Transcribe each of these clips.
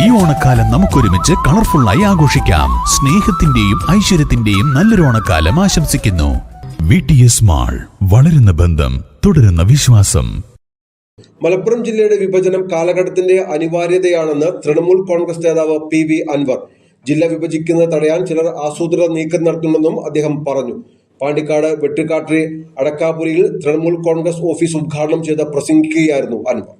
ഈ ഓണക്കാലം നമുക്കൊരുമിച്ച് കളർഫുള്ളായി ആഘോഷിക്കാം. സ്നേഹത്തിന്റെയും ഐശ്വര്യത്തിന്റെയും നല്ലൊരു ഓണക്കാലം ആശംസിക്കുന്നു. വി ടി എസ് മാൾ വളരുന്ന ബന്ധം തുടരുന്ന വിശ്വാസം. മലപ്പുറം ജില്ലയുടെ വിഭജനം കാലഘട്ടത്തിന്റെ അനിവാര്യതയാണെന്ന് തൃണമൂൽ കോൺഗ്രസ് നേതാവ് പി വി അൻവർ. ജില്ല വിഭജിക്കുന്നത് തടയാൻ ചിലർ ആസൂത്രിത നീക്കം നടത്തുന്നുണ്ടെന്നും അദ്ദേഹം പറഞ്ഞു. പാണ്ടിക്കാട് വെട്ടിക്കാട്ടിരി അടക്കാപുരിയിൽ തൃണമൂൽ കോൺഗ്രസ് ഓഫീസ് ഉദ്ഘാടനം ചെയ്ത് പ്രസംഗിക്കുകയായിരുന്നു അൻവർ.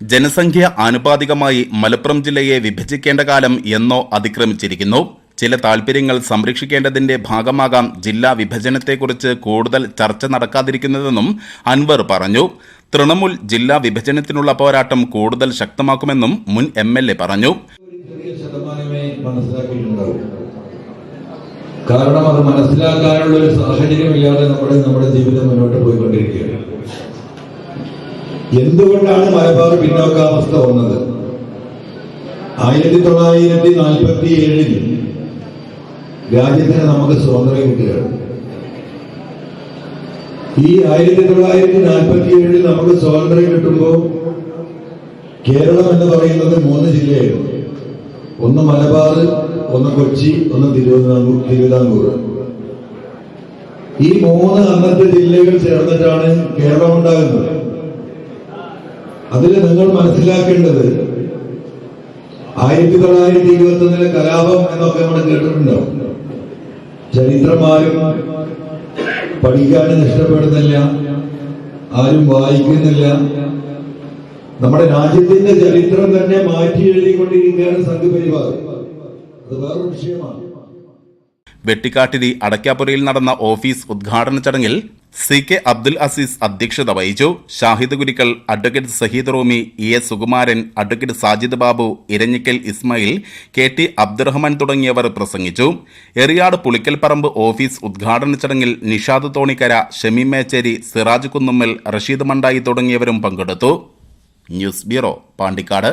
ജനസംഖ്യ ആനുപാതികമായി മലപ്പുറം ജില്ലയെ വിഭജിക്കേണ്ട കാലം എന്നോ അതിക്രമിച്ചിരിക്കുന്നു. ചില താൽപര്യങ്ങൾ സംരക്ഷിക്കേണ്ടതിന്റെ ഭാഗമാകാം ജില്ലാ വിഭജനത്തെക്കുറിച്ച് കൂടുതൽ ചർച്ച നടക്കാതിരിക്കുന്നതെന്നും അൻവർ പറഞ്ഞു. തൃണമൂൽ ജില്ലാ വിഭജനത്തിനുള്ള പോരാട്ടം കൂടുതൽ ശക്തമാക്കുമെന്നും മുൻ എം എൽ എ പറഞ്ഞു. കാരണം അത് മനസ്സിലാക്കാനുള്ള ഒരു സാഹചര്യമില്ലാതെ നമ്മുടെ നമ്മുടെ ജീവിതം മുന്നോട്ട് പോയിക്കൊണ്ടിരിക്കുകയാണ്. എന്തുകൊണ്ടാണ് മലബാർ പിന്നോക്കാവസ്ഥ വന്നത്? ആയിരത്തി തൊള്ളായിരത്തി നാൽപ്പത്തി ഏഴിൽ രാജ്യത്തിന് നമുക്ക് സ്വാതന്ത്ര്യം കിട്ടുകയാണ്. ഈ ആയിരത്തി തൊള്ളായിരത്തി നാൽപ്പത്തി ഏഴിൽ നമുക്ക് സ്വാതന്ത്ര്യം കിട്ടുമ്പോൾ കേരളം എന്ന് പറയുന്നത് മൂന്ന് ജില്ലയായിരുന്നു ഒന്ന് മലബാർ ഒന്ന് കൊച്ചി ഒന്ന് തിരുവിതാംകൂർ തിരുവിതാംകൂർ ഈ മൂന്ന് അന്നത്തെ ജില്ലകൾ ചേർന്നിട്ടാണ് കേരളം ഉണ്ടാകുന്നത്. അതിൽ നിങ്ങൾ മനസ്സിലാക്കേണ്ടത് ആയിരത്തി തൊള്ളായിരത്തി ഇരുപത്തി ഒന്നിലെ കലാപം എന്നൊക്കെ നമ്മൾ കേട്ടിട്ടുണ്ടാവും ചരിത്രമാരും പഠിക്കാനും ഇഷ്ടപ്പെടുന്നില്ല ആരും വായിക്കുന്നില്ല. നമ്മുടെ രാജ്യത്തിന്റെ ചരിത്രം തന്നെ മാറ്റി എഴുതിക്കൊണ്ടിരിക്കുകയാണ് സംഘപരിവാർ. അത് വേറൊരു വിഷയമാണ്. വെട്ടിക്കാട്ടിരി അടയ്ക്കാപ്പുരയിൽ നടന്ന ഓഫീസ് ഉദ്ഘാടന ചടങ്ങിൽ സി കെ അബ്ദുൽ അസീസ് അധ്യക്ഷത വഹിച്ചു. Shahid Gurikkal advocate Saheed Romi E S Sukumaran advocate Sajid Babu Iranjikkal Ismail K T Abdurahman തുടങ്ങിയവർ പ്രസംഗിച്ചു. എറിയാട് പുളിക്കൽപ്പറമ്പ് ഓഫീസ് ഉദ്ഘാടന ചടങ്ങിൽ നിഷാദ് തോണിക്കര ഷമീം മേച്ചേരി സിറാജ് കുന്നുമ്മൽ റഷീദ് മണ്ടായി തുടങ്ങിയവരും പങ്കെടുത്തു. News bureau Pandikkad.